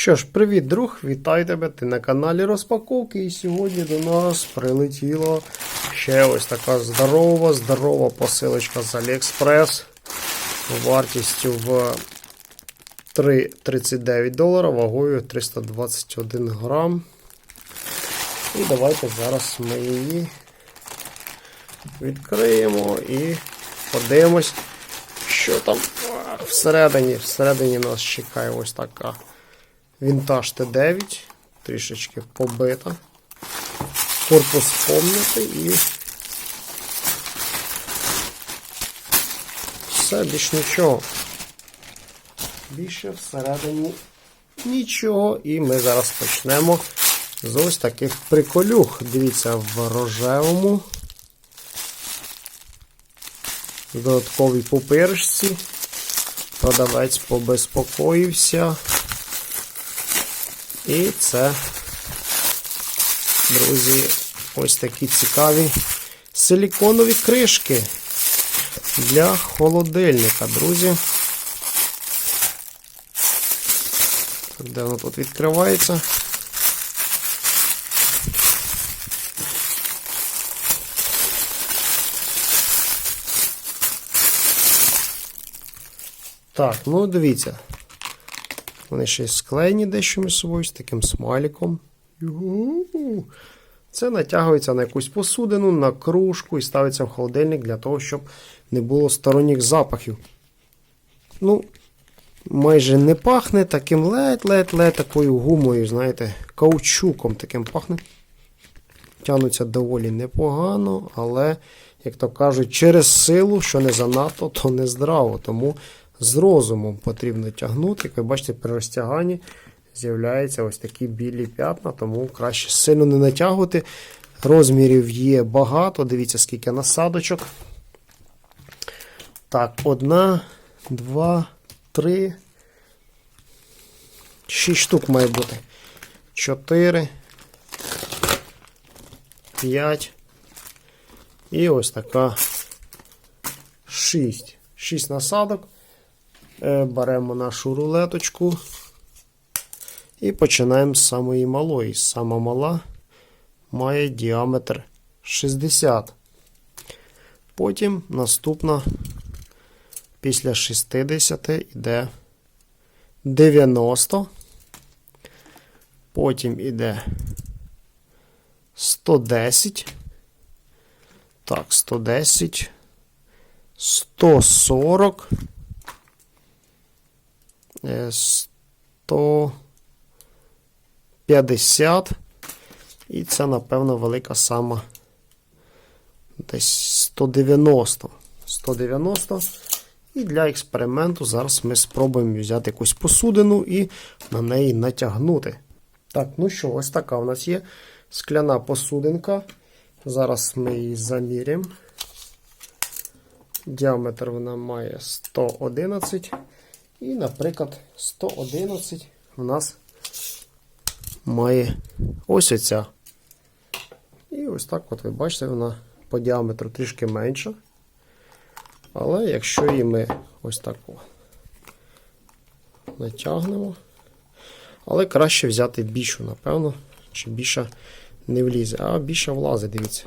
Що ж, привіт, друг! Вітаю тебе! Ти на каналі Розпаковки. І сьогодні до нас прилетіла ще ось така здорова, здорова посилочка з Aliexpress вартістю в 3,39 долара, вагою 321 грам. І давайте зараз ми її відкриємо і подивимось, що там всередині. Всередині нас чекає ось така. Вінтаж Т9, трішечки побита. Корпус помнятий і все, більш нічого. Більше всередині нічого. І ми зараз почнемо з ось таких приколюх. Дивіться, в рожевому. Додатковій пупиришці. Продавець побезпокоївся. І це, друзі, ось такі цікаві силіконові кришки для холодильника, друзі. Де воно тут відкривається? Так, ну дивіться. Вони ще й склеєні дещо між собою з таким смайликом. Ю-ху. Це натягується на якусь посудину, на кружку і ставиться в холодильник для того, щоб не було сторонніх запахів. Ну, майже не пахне таким ледь-ледь-ледь такою гумою, знаєте, каучуком таким пахне. Тянуться доволі непогано, але, як то кажуть, через силу, що не занадто, то не здраво. Тому з розумом потрібно тягнути. Як ви бачите, при розтяганні з'являються ось такі білі п'ятна, тому краще сильно не натягувати. Розмірів є багато. Дивіться, скільки насадочок. Так, одна, два, три. Шість штук має бути. Чотири. П'ять. І ось така шість. Шість насадок. Е, Беремо нашу рулеточку і починаємо з самої малої. Сама мала має діаметр 60. Потім наступна після 60 йде 90. Потім йде 110. Так, 110. 140. 150. І це, напевно, велика сама десь 190. 190. І для експерименту зараз ми спробуємо взяти якусь посудину і на неї натягнути. Так, ну що, ось така у нас є скляна посудинка. Зараз ми її заміряємо. Діаметр вона має 111. І, наприклад, 111 у нас має ось оця. І ось так, от ви бачите, вона по діаметру трішки менша. Але якщо її ми ось так натягнемо, але краще взяти більшу, напевно, чи більша не влізе, а більша влазить, дивіться.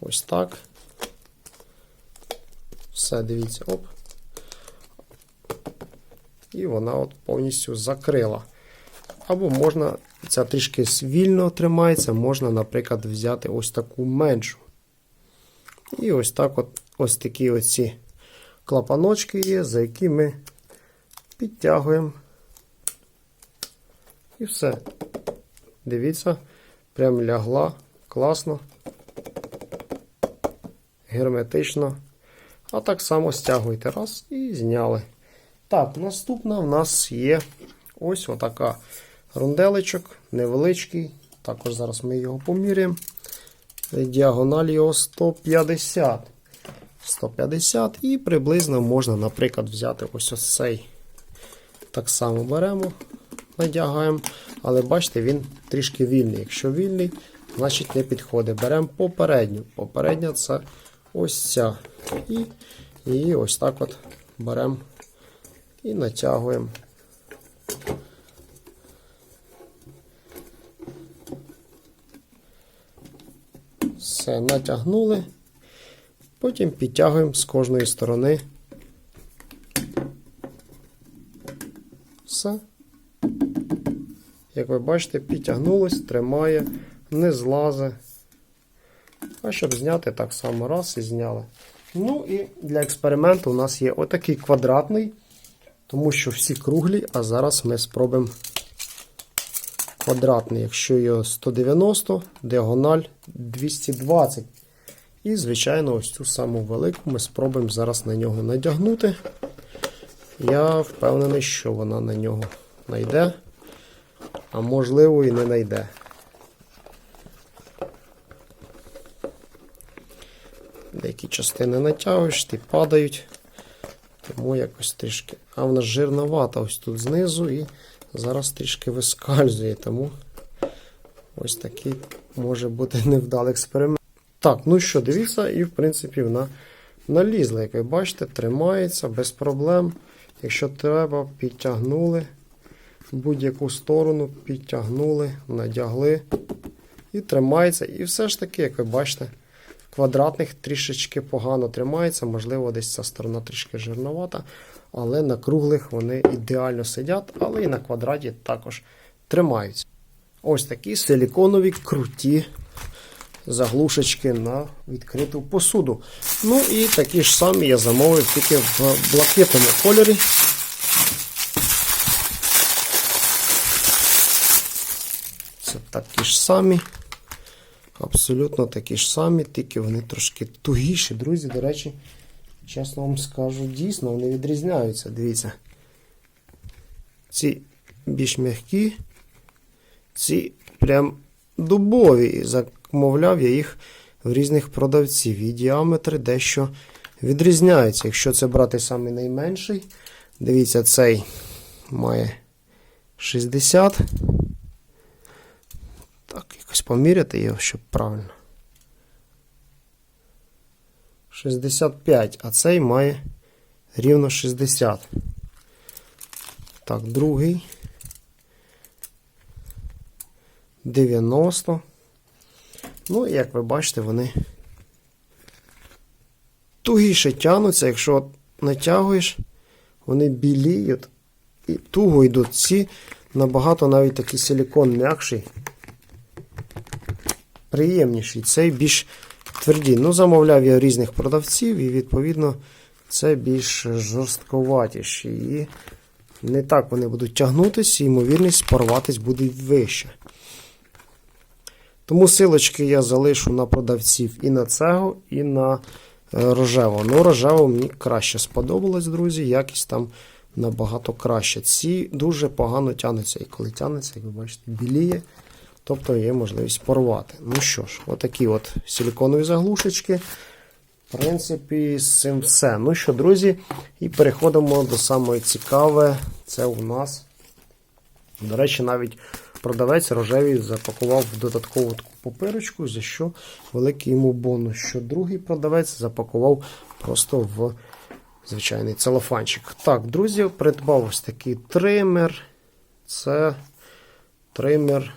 Ось так. Все, дивіться, оп і вона от повністю закрила. Або можна, ця трішки вільно тримається, можна, наприклад, взяти ось таку меншу. І ось так от, ось такі оці клапаночки є, за які ми підтягуємо. І все. Дивіться, прям лягла класно, герметично. А так само стягуйте раз і зняли. Так, наступна в нас є ось отака рунделичок, невеличкий. Також зараз ми його поміряємо. Діагональ його 150. 150 і приблизно можна, наприклад, взяти ось ось цей. Так само беремо, надягаємо. Але бачите, він трішки вільний. Якщо вільний, значить не підходить. Беремо попередню. Попередня це ось ця. І її ось так от беремо і натягуємо. Все, натягнули, потім підтягуємо з кожної сторони. Все. Як ви бачите, підтягнулось, тримає, не злазе. А щоб зняти, так само раз і зняли. Ну і для експерименту у нас є отакий квадратний тому що всі круглі, а зараз ми спробуємо квадратний, якщо його 190, діагональ 220. І, звичайно, ось цю саму велику ми спробуємо зараз на нього надягнути. Я впевнений, що вона на нього найде, а можливо і не найде. Деякі частини натягуєш, ті падають. Тому якось трішки. А вона жирновата ось тут знизу і зараз трішки вискальзує. Тому ось такий може бути невдалий експеримент. Так, ну що, дивіться, і в принципі вона налізла, як ви бачите, тримається без проблем. Якщо треба, підтягнули будь-яку сторону, підтягнули, надягли і тримається. І все ж таки, як ви бачите, квадратних трішечки погано тримається. Можливо, десь ця сторона трішки жирновата, але на круглих вони ідеально сидять, але і на квадраті також тримаються. Ось такі силіконові круті заглушечки на відкриту посуду. Ну і такі ж самі я замовив тільки в блакитному кольорі. Це такі ж самі. Абсолютно такі ж самі, тільки вони трошки тугіші. Друзі, до речі, чесно вам скажу, дійсно, вони відрізняються. Дивіться. Ці більш м'які, ці прям дубові. Замовляв я їх в різних продавців. І діаметри дещо відрізняються. Якщо це брати самий найменший, дивіться, цей має 60. Так, якось поміряти його, щоб правильно. 65, а цей має рівно 60. Так, другий. 90. Ну, і як ви бачите, вони тугіше тягнуться, якщо натягуєш, вони біліють і туго йдуть. Ці набагато навіть такий силікон м'якший, приємніший. Цей більш твердий. Ну, замовляв я різних продавців, і, відповідно, це більш жорстковатіші. І не так вони будуть тягнутися, і ймовірність порватись буде вища. Тому силочки я залишу на продавців і на цього, і на е, рожево. Ну, рожево мені краще сподобалось, друзі. Якість там набагато краще. Ці дуже погано тянуться. І коли тянуться, як ви бачите, біліє. Тобто є можливість порвати. Ну що ж, отакі от силіконові заглушечки. В принципі, з цим все. Ну що, друзі, і переходимо до самої цікаве. Це у нас, до речі, навіть продавець рожевий запакував в додаткову таку папирочку, за що великий йому бонус. Що другий продавець запакував просто в звичайний целофанчик. Так, друзі, придбав ось такий тример. Це тример.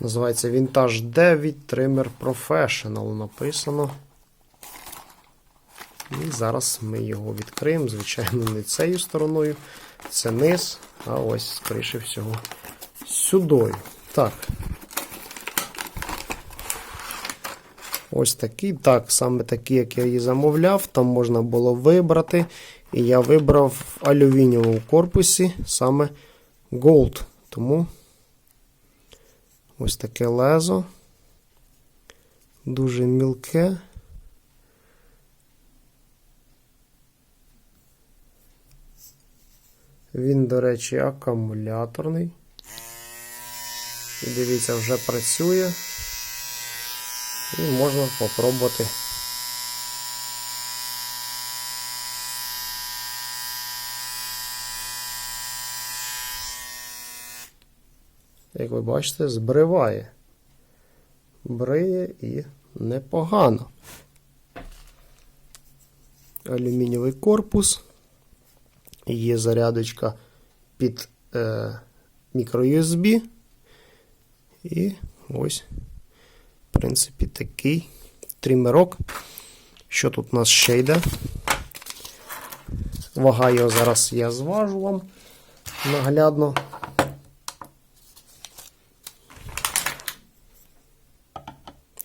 Називається Vintage 9 Trimmer Professional написано. І зараз ми його відкриємо. Звичайно, не цією стороною. Це низ, а ось, скоріше всього, сюдою. Так. Ось такий. Так, саме такий, як я її замовляв. Там можна було вибрати. І я вибрав в алюмінієвому корпусі саме Gold. Тому ось таке лезо. Дуже мілке. Він, до речі, акумуляторний. І дивіться, вже працює. І можна попробувати. Як ви бачите, збриває. Бриє і непогано. Алюмінієвий корпус. Є зарядочка під е, мікро-USB. І ось, в принципі, такий трімерок. Що тут у нас ще йде? Вага його зараз я зважу вам наглядно.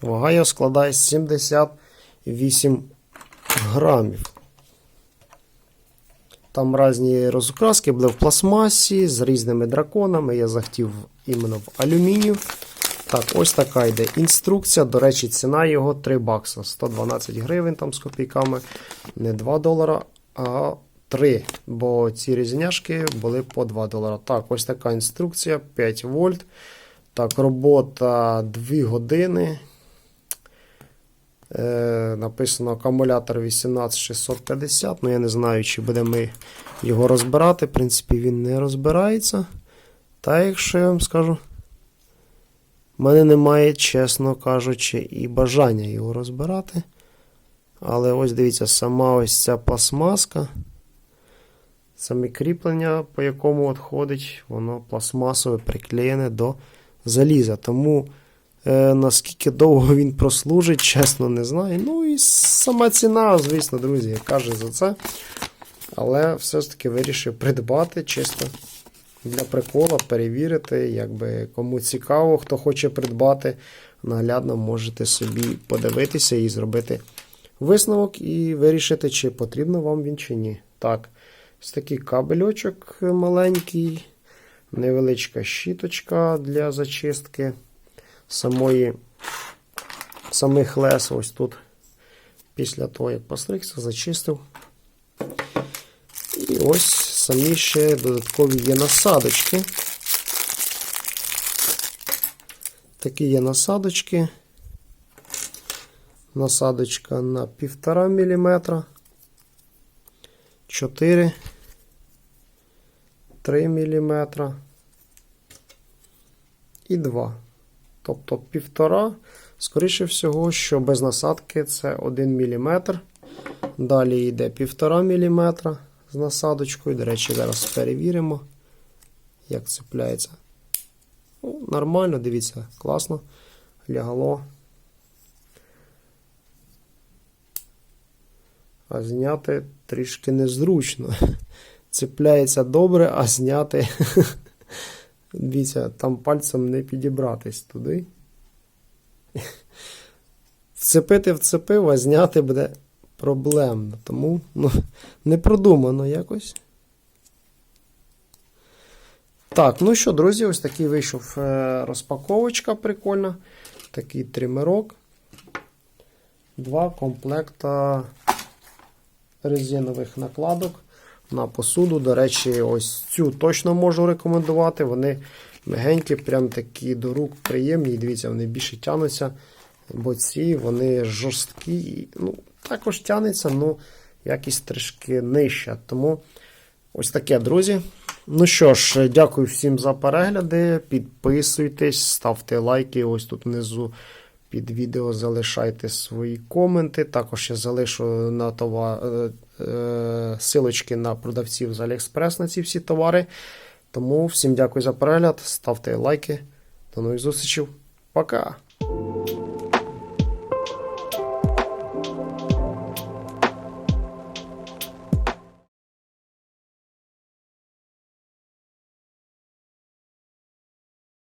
Вага його складає 78 грамів. Там різні розукраски були в пластмасі з різними драконами. Я захотів іменно в алюмінію. Так, ось така йде інструкція. До речі, ціна його 3 бакса. 112 гривень там з копійками. Не 2 долара, а 3. Бо ці різняшки були по 2 долара. Так, ось така інструкція, 5 вольт. Так, робота 2 години. Е, написано акумулятор 18650. Ну, я не знаю, чи будемо ми його розбирати. В принципі, він не розбирається. Та якщо я вам скажу, в мене немає, чесно кажучи, і бажання його розбирати. Але ось дивіться, сама ось ця пластмаска. Саме кріплення, по якому отходить, воно пластмасове приклеєне до заліза. Тому е, наскільки довго він прослужить, чесно не знаю. Ну і сама ціна, звісно, друзі, каже за це. Але все ж таки вирішив придбати чисто для прикола, перевірити. Якби кому цікаво, хто хоче придбати, наглядно можете собі подивитися і зробити висновок і вирішити, чи потрібно вам він чи ні. Так, ось такий кабельочок маленький, невеличка щіточка для зачистки самої, самих лес. Ось тут. Після того, як постригся, зачистив. І ось самі ще додаткові є насадочки. Такі є насадочки. Насадочка на 1,5 мм. 4, 3 мм і 2. Тобто 1,5. Скоріше всього, що без насадки це 1 мм. Далі йде 1,5 мм з насадочкою. До речі, зараз перевіримо, як цепляється. Ну, Нормально, дивіться, класно. Лягло. А зняти трішки незручно. Цепляється добре, а зняти. Дивіться, там пальцем не підібратись туди. Вцепити вцепив, а зняти буде проблемно. Тому ну, не продумано якось. Так, ну що, друзі, ось такий вийшов е, розпаковочка прикольна. Такий тримерок. Два комплекта резинових накладок на посуду. До речі, ось цю точно можу рекомендувати. Вони мягенькі, прям такі до рук приємні. Дивіться, вони більше тянуться, бо ці вони жорсткі. Ну, також тянеться, але якість трішки нижча. Тому ось таке, друзі. Ну що ж, дякую всім за перегляди. Підписуйтесь, ставте лайки. Ось тут внизу під відео залишайте свої коменти. Також я залишу на товар, е, е, силочки на продавців з Aliexpress на ці всі товари. Тому всім дякую за перегляд. Ставте лайки. До нових зустрічей. Пока!